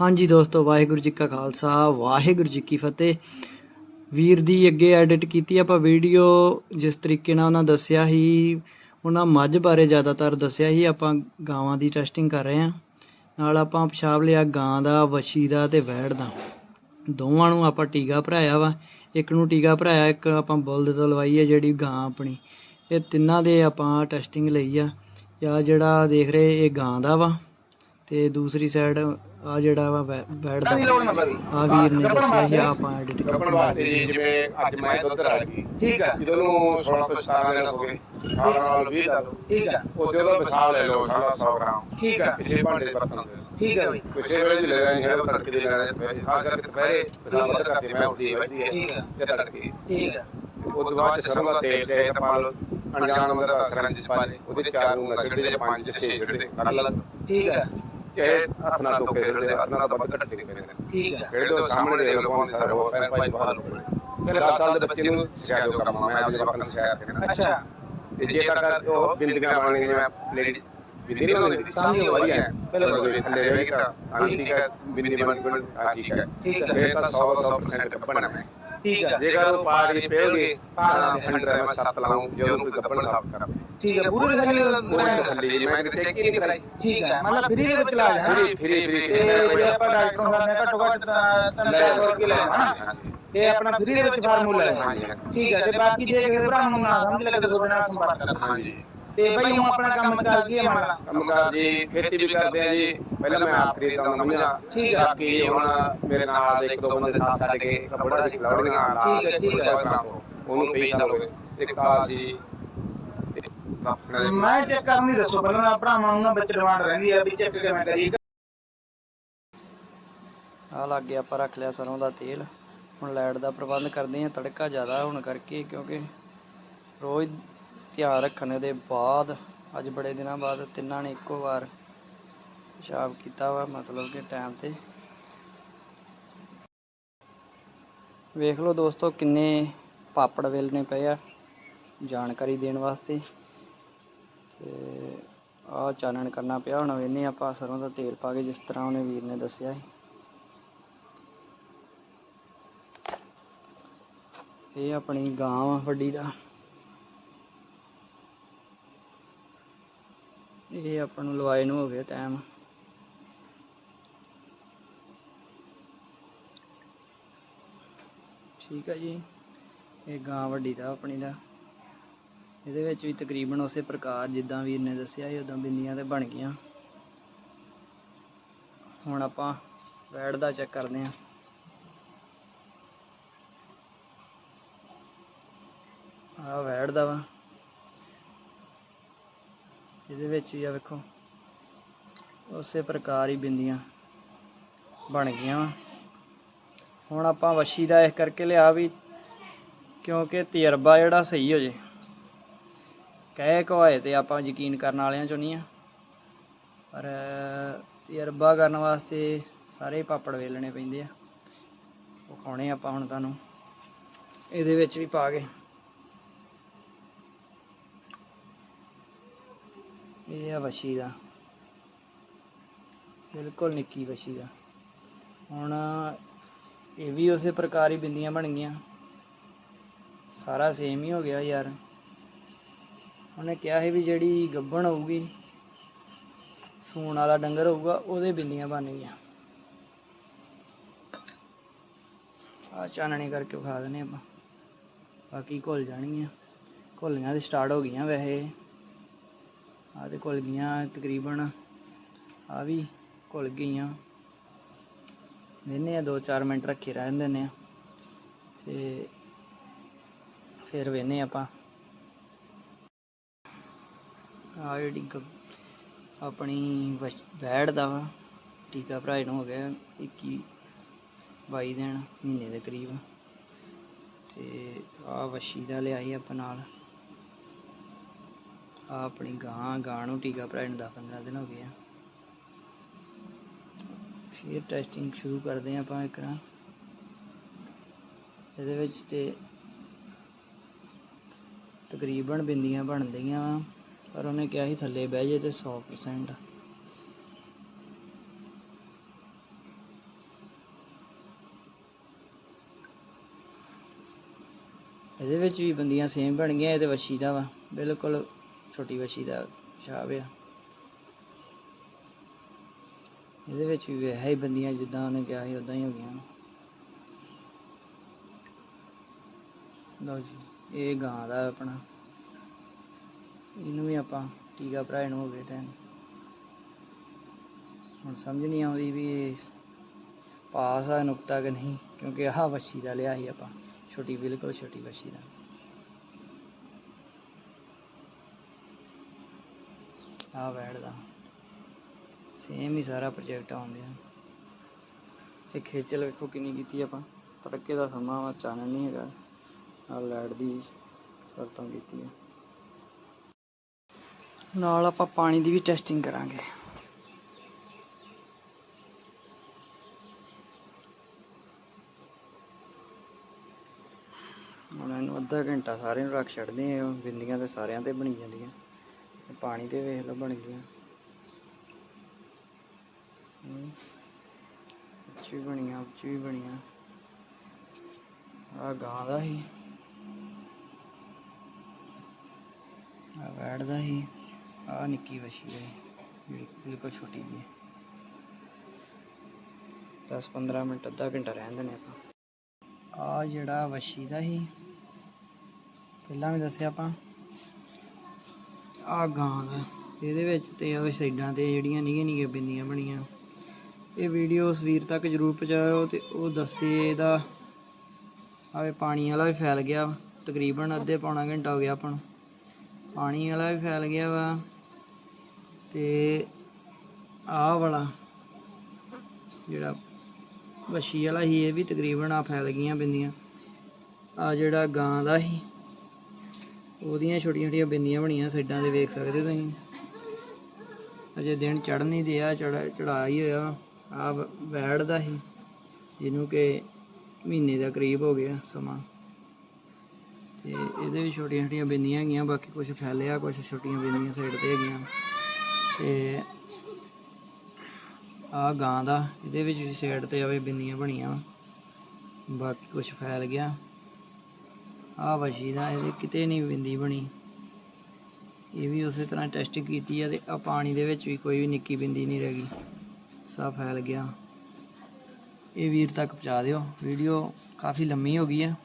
ਹਾਂਜੀ ਦੋਸਤੋ, ਵਾਹਿਗੁਰੂ ਜੀ ਕਾ ਖਾਲਸਾ, ਵਾਹਿਗੁਰੂ ਜੀ ਕੀ ਫਤਿਹ। ਵੀਰ ਦੀ ਅੱਗੇ ਐਡਿਟ ਕੀਤੀ, ਆਪਾਂ ਵੀਡੀਓ ਜਿਸ ਤਰੀਕੇ ਨਾਲ ਉਹਨਾਂ ਦੱਸਿਆ ਸੀ, ਉਹਨਾਂ ਮੱਝ ਬਾਰੇ ਜ਼ਿਆਦਾਤਰ ਦੱਸਿਆ ਸੀ, ਆਪਾਂ ਗਾਵਾਂ ਦੀ ਟੈਸਟਿੰਗ ਕਰ ਰਹੇ ਹਾਂ। ਨਾਲ ਆਪਾਂ ਪਿਸ਼ਾਬ ਲਿਆ ਗਾਂ ਦਾ, ਵਛੀ ਦਾ ਤੇ ਵੈੜ ਦਾ। ਦੋਵਾਂ ਨੂੰ ਆਪਾਂ ਟੀਕਾ ਭਰਾਇਆ ਵਾ। ਇੱਕ ਨੂੰ ਟੀਕਾ ਭਰਾਇਆ, ਇੱਕ ਆਪਾਂ ਬੁੱਲਦ ਤੋਂ ਲਵਾਈ ਹੈ ਜਿਹੜੀ ਗਾਂ ਆਪਣੀ। ਇਹ ਤਿੰਨਾਂ ਦੇ ਆਪਾਂ ਟੈਸਟਿੰਗ ਲਈ ਆ। ਆ ਜਿਹੜਾ ਦੇਖ ਰਹੇ, ਇਹ ਗਾਂ ਦਾ ਵਾ। ਤੇ ਦੂਸਰੀ ਸਾਈਡ ਆ ਜਿਹੜਾ ਵਾ ਵੈੜ ਦਾ ਆ ਵੀਰ ਨੇ ਦੱਸਿਆ ਸੀ ਆਪਾਂ ਐਡਿਟ ਜੀ ਜਿਵੇਂ ਅੱਜ ਮੈਂ ਦੁੱਧ ਰਲ ਗਈ ਠੀਕ ਆ। ਜਦੋਂ ਨੂੰ 16 ਤੋਂ 17 ਦਿਨ ਹੋ ਗਏ 18 ਨਾਲ 20 ਦਾ ਲਓ। ਠੀਕ ਆ। ਉਹਦੇ ਦਾ ਵਿਸਾਲ ਲੈ ਲਓ ਸਾਡਾ 100 ਗ੍ਰਾਮ। ਠੀਕ ਆ। ਕਿਸੇ ਭਾਂਡੇ ਦੇ ਬਰਤਨ ਦੇ ਠੀਕ ਆ ਬਈ ਕਿਸੇ ਵੇਲੇ ਵੀ ਲੈ ਲੈਣੀ ਹੈ ਉਹ ਤੜਕੇ ਦੇ ਲੈਣੇ ਆ ਕਰਕੇ ਦੁਪਹਿਰੇ ਵਿਸਾਲ ਵੱਧ ਕਰਕੇ ਮੈਂ ਉੱਠੀ ਵੱਧੀ ਹੈ ਠੀਕ ਆ। ਤੇ ਤੜਕੇ। ਠੀਕ ਆ। ਉਹ ਤੋਂ ਬਾਅਦ ਸਰੋਂ ਦਾ ਤੇਲ ਤੇ ਪਾ ਲਓ ਅਣਜਾਣ ਦਾ ਸਰੰਜ ਚ ਪਾ ਲੈ ਉਹਦੇ ਚਾਰ ਨੂੰ ਨਸੜ ਦੇ ਪੰਜ ਛੇ ਜਿਹੜੇ ਕਰ ਲਾ। ਠੀਕ ਆ। ਚਾਹੇ ਹੱਥ ਨਾਲ ਧੋਕੇ ਜਿਹੜੇ ਹੱਥ ਨਾਲ ਵੱਧ ਘੱਟ ਕੇ ਨੇ। ਠੀਕ ਆ ਜਿਹੜੇ ਤੋਂ ਸਾਹਮਣੇ ਦੇਖ ਲਓ ਕੌਣ ਸਾਰਾ ਹੋ ਪੈਰ ਭਾਈ ਬਾਹਰ ਲੋਕ ਫਿਰ 10 ਸਾਲ ਦੇ ਬੱਚੇ ਨੂੰ ਸਿਖਾ ਦਿਓ ਕੰਮ ਮੈਂ ਆਪਣੇ ਜਵਾਕਾਂ ਨੂੰ ਸਿਖਾਇਆ ਫਿਰ। ਅੱਛਾ। ਤੇ ਜੇ ਤੱਕ ਉਹ ਬਿੰਦੀਆਂ ਬਣ ਗਈਆਂ ਜਿਵੇਂ ਲੇਡੀ ਬਿੰਦੀ ਨਹੀਂ ਹੁੰਦੀ ਗਏ, ਵਧੀਆ ਹੈ। ਬਿਲਕੁਲ। ਥੱਲੇ ਰਹੇਗੀ ਤਾਂ ਹਾਂ। ਠੀਕ ਹੈ। ਬਿੰਦੀ ਬਣ ਗਈ ਹਾਂ ਠੀਕ ਹੈ। ਠੀਕ ਹੈ। ਫਿਰ ਤਾਂ 100 100% ਗੱਪਣ ਹੈ। ਠੀਕ ਆ। ਜੇਕਰ ਉਹ ਪਾਰੀ ਪੇਓਗੇ ਤਾਂ ਫੰਡਰ ਮੈਂ ਸੱਤ ਲਾਉਂ ਜਦੋਂ ਕੋਈ ਗੱਪਣ ਸਾਫ਼ ਕਰਾਂ ਠੀਕ ਆ ਪੂਰੇ ਕੋਈ ਥੱਲੇ ਤਸੱਲੀ ਜੀ ਮੈਂ ਕਿਤੇ ਚੈੱਕ ਹੀ ਨਹੀਂ ਕਰਾਈ। ਠੀਕ ਆ ਮਤਲਬ ਫਰੀ ਦੇ ਵਿੱਚ ਲਾ ਜਾਣਾ। ਫਰੀ ਫਰੀ ਫਰੀ ਤੇ ਜੇ ਆਪਾਂ ਡਾਕਟਰ ਨੂੰ ਸਾਡੇ ਘੱਟੋ ਘੱਟ ਤੇ ਆਪਣਾ ਫਰੀ ਦੇ ਵਿੱਚ ਫਾਰਮੂਲਾ ਹੈ ਠੀਕ ਆ ਤੇ ਬਾਕੀ ਜੇ ਕਿਸੇ ਭਰਾ ਨੂੰ ਨਾ ਸਮਝ ਲੱਗੇ ਤਾਂ ਤੁਹਾਡੇ ਨਾਲ ਸੰਪਰਕ ਕਰਨਾ ਹਾਂਜੀ। ਤੇ ਬਈ ਹੁਣ ਆਪਣਾ ਕੰਮ ਚੱਲ ਗਿਆ ਮੰਨ ਲਾ ਕੰਮਕਾਰ ਜੀ ਖੇਤੀ ਵੀ ਕਰਦੇ ਆ ਜੀ। ਪਹਿਲਾਂ ਮੈਂ ਆਪ ਖਰੀਦਦਾ ਹੁੰਦਾ ਮੰਝਾਂ ਠੀਕ ਆ। ਬਾਕੀ ਹੁਣ ਮੇਰੇ ਨਾਲ ਦੇ ਇੱਕ ਦੋ ਬੰਦੇ ਸਾਥ ਛੱਡ ਕੇ ਕੱਪੜਾ ਸੀ ਖਲਾਉਣੀਆਂ ਨਾਲ। ਠੀਕ ਹੈ, ਠੀਕ ਹੈ। ਉਹਨੂੰ ਪਈ ਸਾਲ ਹੋ ਗਏ। ਇੱਕ ਆ ਸੀ। ਆਪਣੇ ਮੈਂ ਚੈੱਕ ਕਰਨ ਨਹੀਂ ਦੱਸੋ ਪਹਿਲਾਂ ਨਾ ਭਰਾਵਾਂ ਨੂੰ ਨਾ ਵਿੱਚ ਡਿਮਾਂਡ ਰਹਿੰਦੀ ਆ ਵੀ ਚੈੱਕ ਕਿਵੇਂ ਕਰੀਏ। ਆ ਲੱਗ ਗਿਆ ਆਪਾਂ ਰੱਖ ਲਿਆ ਸਰੋਂ ਦਾ ਤੇਲ। ਹੁਣ ਲਾਈਟ ਦਾ ਪ੍ਰਬੰਧ ਕਰਦੇ ਹਾਂ ਤੜਕਾ ਜ਼ਿਆਦਾ ਹੋਣ ਕਰਕੇ ਕਿਉਂਕਿ ਰੋਜ਼ ਧਿਆਨ ਰੱਖਣ ਦੇ ਬਾਅਦ, ਅੱਜ ਬੜੇ ਦਿਨਾਂ ਬਾਅਦ ਤਿੰਨਾਂ ਨੇ ਇੱਕੋ ਵਾਰ ਪਿਸ਼ਾਬ ਕੀਤਾ ਵਾ, ਮਤਲਬ ਕਿ ਟਾਈਮ ਤੇ। ਵੇਖ ਲਓ ਦੋਸਤੋ, ਕਿੰਨੇ ਪਾਪੜ ਵੇਲਣੇ ਪਏ ਆ, ਜਾਣਕਾਰੀ ਦੇਣ ਵਾਸਤੇ। ਤੇ ਆ ਚਾਨਣ ਕਰਨਾ ਪਿਆ, ਹੁਣ ਵੇਨੇ ਆਪਾਂ ਸਰੋਂ ਦਾ ਤੇਲ ਪਾ ਕੇ ਜਿਸ ਤਰ੍ਹਾਂ ਉਹਨੇ ਵੀਰ ਨੇ ਦੱਸਿਆ ਸੀ। ਇਹ ਆਪਣੀ ਗਾਂ ਵਾ ਵੱਡੀ ਦਾ। ਇਹ ਆਪਾਂ ਨੂੰ ਲਵਾਏ ਨੂੰ ਹੋ ਗਿਆ ਟਾਈਮ ਠੀਕ ਹੈ ਜੀ। ਇਹ ਗਾਂ ਵੱਡੀ ਦਾ, ਆਪਣੀ ਦਾ। ਇਹਦੇ ਵਿੱਚ ਵੀ ਤਕਰੀਬਨ ਉਸੇ ਪ੍ਰਕਾਰ ਜਿੱਦਾਂ ਵੀਰ ਨੇ ਦੱਸਿਆ ਸੀ, ਉਦਾਂ ਬਿੰਦੀਆਂ ਤੇ ਬਣ ਗਈਆਂ। ਹੁਣ ਆਪਾਂ ਵੈੜ ਦਾ ਚੈੱਕ ਕਰਦੇ ਹਾਂ। ਆ ਵੈੜ ਦਾ ਵਾ। ਇਹਦੇ ਵਿੱਚ ਵੀ ਆ ਵੇਖੋ, ਉਸੇ ਪ੍ਰਕਾਰ ਹੀ ਬਿੰਦੀਆਂ ਬਣ ਗਈਆਂ ਵਾ। ਹੁਣ ਆਪਾਂ ਵਸ਼ੀ ਦਾ ਇਸ ਕਰਕੇ ਲਿਆ ਵੀ ਕਿਉਂਕਿ ਤਜਰਬਾ ਜਿਹੜਾ ਸਹੀ ਹੋ ਜੇ। ਕਹੇ ਕਵਾਏ ਤੇ ਆਪਾਂ ਯਕੀਨ ਕਰਨ ਵਾਲਿਆਂ ਚੋਂ ਨਹੀਂ ਆ। ਪਰ ਤਜਰਬਾ ਕਰਨ ਵਾਸਤੇ ਸਾਰੇ ਪਾਪੜ ਵੇਲਣੇ ਪੈਂਦੇ ਆ। ਉਹ ਖਾਣੇ ਆਪਾਂ ਹੁਣ ਤੁਹਾਨੂੰ। ਇਹਦੇ ਵਿੱਚ ਵੀ ਪਾ ਕੇ। ਇਹ ਆ ਵਸ਼ੀ ਦਾ। ਬਿਲਕੁਲ ਨਿੱਕੀ ਵਸ਼ੀ ਦਾ। ਹੁਣ ਇਹ ਵੀ ਉਸੇ ਪ੍ਰਕਾਰ ਹੀ ਬਿੰਦੀਆਂ ਬਣ ਗਈਆਂ। ਸਾਰਾ ਸੇਮ ਹੀ ਹੋ ਗਿਆ ਯਾਰ। ਉਹਨੇ ਕਿਹਾ ਸੀ ਵੀ ਜਿਹੜੀ ਗੱਬਣ ਹੋਊਗੀ, ਸੂਣ ਵਾਲਾ ਡੰਗਰ ਹੋਊਗਾ, ਉਹਦੇ ਬਿੰਦੀਆਂ ਬਣ ਗਈਆਂ। ਆ ਚਾਨਣੀ ਕਰਕੇ ਵਿਖਾ ਦਿੰਦੇ ਆਪਾਂ। ਬਾਕੀ ਘੁਲ ਜਾਣਗੀਆਂ। ਘੁਲੀਆਂ ਤੇ ਸਟਾਰਟ ਹੋ ਗਈਆਂ ਵੈਸੇ। ਆ ਤੇ ਘੁਲ ਗਈਆਂ ਤਕਰੀਬਨ। ਆ ਵੀ ਘੁਲ ਗਈਆਂ। ਵੇਨੇ ਆ 2-4 ਮਿੰਟ ਰੱਖੇ ਰਹਿਣ ਦਿੰਦੇ ਆ। ਤੇ ਫਿਰ ਵੇਨੇ ਆਪਾਂ। ਆ ਜਿਹੜੀ ਆਪਣੀ ਵਛ- ਵੈੜ ਦਾ ਵਾ ਟੀਕਾ ਭਰਾਏ ਨੂੰ ਹੋ ਗਿਆ 21 22 ਦਿਨ, ਮਹੀਨੇ ਦੇ ਕਰੀਬ। ਤੇ ਆ ਵਸ਼ੀ ਦਾ ਲਿਆਈ ਆਪਾਂ ਨਾਲ। ਆ ਆਪਣੀ ਗਾਂ ਗਾਂ ਨੂੰ ਟੀਕਾ ਭਰਾ ਨੂੰ ਦਸ ਪੰਦਰਾਂ ਦਿਨ ਹੋ ਗਏ ਆ। ਫਿਰ ਟੈਸਟਿੰਗ ਸ਼ੁਰੂ ਕਰਦੇ ਹਾਂ ਆਪਾਂ ਇਕਰਾ ਇਹਦੇ ਵਿੱਚ ਤੇ ਤਕਰੀਬਨ ਬਿੰਦੀਆਂ ਬਣਦੀਆਂ ਪਰ ਉਹਨੇ ਕਿਹਾ ਸੀ ਥੱਲੇ ਬਹਿ ਜੇ ਤੇ 100% ਇਹਦੇ ਵਿੱਚ ਵੀ ਬੰਦੀਆਂ ਸੇਮ ਬਣ ਗਈਆਂ, ਇਹ ਤੇ ਵਛੀ ਦਾ ਵਾ। ਬਿਲਕੁਲ ਛੋਟੀ ਵੱਛੀ ਦਾ ਪਿਸ਼ਾਬ ਆ। ਇਹਦੇ ਵਿੱਚ ਵੀ ਵੈਸੇ ਹੀ ਬੰਦੀਆਂ ਜਿੱਦਾਂ ਉਹਨੇ ਕਿਹਾ ਸੀ ਉਦਾਂ ਹੀ ਹੋ ਗਈਆਂ ਲਓ ਜੀ, ਇਹ ਗਾਂ ਦਾ ਆਪਣਾ। ਇਹਨੂੰ ਵੀ ਆਪਾਂ ਟੀਕਾ ਭਰਾਏ ਨੂੰ ਹੋ ਗਏ ਤਾਂ ਹੁਣ ਸਮਝ ਨਹੀਂ ਆਉਂਦੀ ਵੀ ਇਹ ਪਾਸ ਆ, ਨੁਕਤਾ ਕਿ ਨਹੀਂ, ਕਿਉਂਕਿ ਆਹ ਵੱਛੀ ਦਾ ਲਿਆ ਸੀ ਆਪਾਂ। ਛੋਟੀ, ਬਿਲਕੁਲ ਛੋਟੀ ਵੱਛੀ ਦਾ। ਆ ਵੈੜ ਦਾ। ਸੇਮ ਹੀ ਸਾਰਾ ਪ੍ਰੋਜੈਕਟ ਆਉਂਦਿਆ ਇਹ ਖੇਚਲ ਵੇਖੋ ਕਿੰਨੀ ਕੀਤੀ ਆਪਾਂ। ਤੜਕੇ ਦਾ ਸਮਾਂ ਵਾ, ਚਾਨਣ ਨਹੀਂ ਹੈਗਾ। ਆ ਲਾਈਟ ਦੀ ਵਰਤੋਂ ਕੀਤੀ ਹੈ ਨਾਲ ਆਪਾਂ ਪਾਣੀ ਦੀ ਵੀ ਟੈਸਟਿੰਗ ਕਰਾਂਗੇ। ਹੁਣ ਇਹਨੂੰ ਅੱਧਾ ਘੰਟਾ ਸਾਰਿਆਂ ਨੂੰ ਰੱਖ ਛੱਡਦੇ ਆ। ਬਿੰਦੀਆਂ ਤੇ ਸਾਰਿਆਂ ਤੇ ਬਣੀ ਜਾਂਦੀਆਂ। ਪਾਣੀ ਤੇ ਵੇਖ ਲਓ ਬਣ ਗਈਆਂ। ਹਮ। ਬਣੀਆਂ, ਉੱਚ ਬਣੀਆਂ। ਆ ਗਾਂ ਦਾ ਹੀ ਆ ਵੈੜ ਦਾ ਹੀ ਆ ਨਿੱਕੀ ਵਛੀ ਹੈ ਜਿਹੜੀ ਬਿਲਕੁਲ ਛੋਟੀ ਜੀ 10 15 ਮਿੰਟ, ਅੱਧਾ ਘੰਟਾ ਰਹਿਣ ਦਿੰਦੇ ਆਪਾਂ। ਆ ਜਿਹੜਾ ਵਛੀ ਦਾ ਹੀ ਪਹਿਲਾਂ ਵੀ ਦੱਸਿਆ ਆਪਾਂ। ਆ ਗਾਂ ਦਾ। ਇਹਦੇ ਵਿੱਚ ਤੇ ਆ ਸਾਈਡਾਂ ਤੇ ਜਿਹੜੀਆਂ ਨਿੱਕੀਆਂ ਨਿੱਕੀਆਂ ਬਿੰਦੀਆਂ ਬਣੀਆਂ। ਇਹ ਵੀਡੀਓ ਉਸ ਵੀਰ ਤੱਕ ਜਰੂਰ ਪਹੁੰਚਾਇਓ ਤੇ ਉਹ ਦੱਸੇ ਇਹਦਾ। ਆਵੇ ਪਾਣੀ ਵਾਲਾ ਵੀ ਫੈਲ ਗਿਆ ਵਾ। ਤਕਰੀਬਨ ਅੱਧੇ ਪੌਣਾ ਘੰਟਾ ਹੋ ਗਿਆ ਆਪਾਂ ਨੂੰ। ਪਾਣੀ ਵਾਲਾ ਵੀ ਫੈਲ ਗਿਆ ਵਾ। ਤੇ ਆਹ ਵਾਲਾ ਜਿਹੜਾ ਵਛੀ ਵਾਲਾ ਸੀ, ਇਹ ਵੀ ਤਕਰੀਬਨ ਆ ਫੈਲ ਗਈਆਂ ਬਿੰਦੀਆਂ। ਆ ਜਿਹੜਾ ਗਾਂ ਦਾ ਸੀ। ਉਹਦੀਆਂ ਛੋਟੀਆਂ ਛੋਟੀਆਂ ਬਿੰਦੀਆਂ ਬਣੀਆਂ ਸਾਈਡਾਂ ਤੇ ਵੇਖ ਸਕਦੇ ਤੁਸੀਂ। ਅਜੇ ਦਿਨ ਚੜ੍ਹ ਨਹੀਂ ਦਿਆ ਚੜਾ ਚੜਾ ਹੀ ਹੋਇਆ। ਆ ਵੈੜ ਦਾ ਸੀ, ਜਿਹਨੂੰ ਕਿ ਮਹੀਨੇ ਦਾ ਕਰੀਬ ਹੋ ਗਿਆ ਸਮਾਂ। ਤੇ ਇਹਦੇ ਵੀ ਛੋਟੀਆਂ ਛੋਟੀਆਂ ਬਿੰਦੀਆਂ ਹੈਗੀਆਂ, ਬਾਕੀ ਕੁਝ ਫੈਲਿਆ ਕੁਝ ਛੋਟੀਆਂ ਬਿੰਦੀਆਂ ਸਾਈਡ ਤੇ ਹੈਗੀਆਂ। ਤੇ ਆ ਗਾਂ ਦਾ, ਇਹਦੇ ਵਿੱਚ ਸਾਈਡ ਤੇ ਆਵੇ ਬਿੰਦੀਆਂ ਬਣੀਆਂ। ਬਾਕੀ ਕੁਝ ਫੈਲ ਗਿਆ। ਆ ਵਸ਼ੀ ਦਾ, ਇਹਦੇ ਕਿਤੇ ਨਹੀਂ ਬਿੰਦੀ ਬਣੀ। ਇਹ ਵੀ ਉਸੇ ਤਰ੍ਹਾਂ ਟੈਸਟ ਕੀਤੀ ਆ ਤੇ ਆ ਪਾਣੀ ਦੇ ਵਿੱਚ ਵੀ ਕੋਈ ਵੀ ਨਿੱਕੀ ਬਿੰਦੀ ਨਹੀਂ ਰਹਿ ਗਈ। ਸਭ ਫੈਲ ਗਿਆ। ਇਹ ਵੀਰ ਤੱਕ ਪਹੁੰਚਾ ਦਿਓ। ਵੀਡੀਓ ਕਾਫੀ ਲੰਮੀ ਹੋ ਗਈ ਹੈ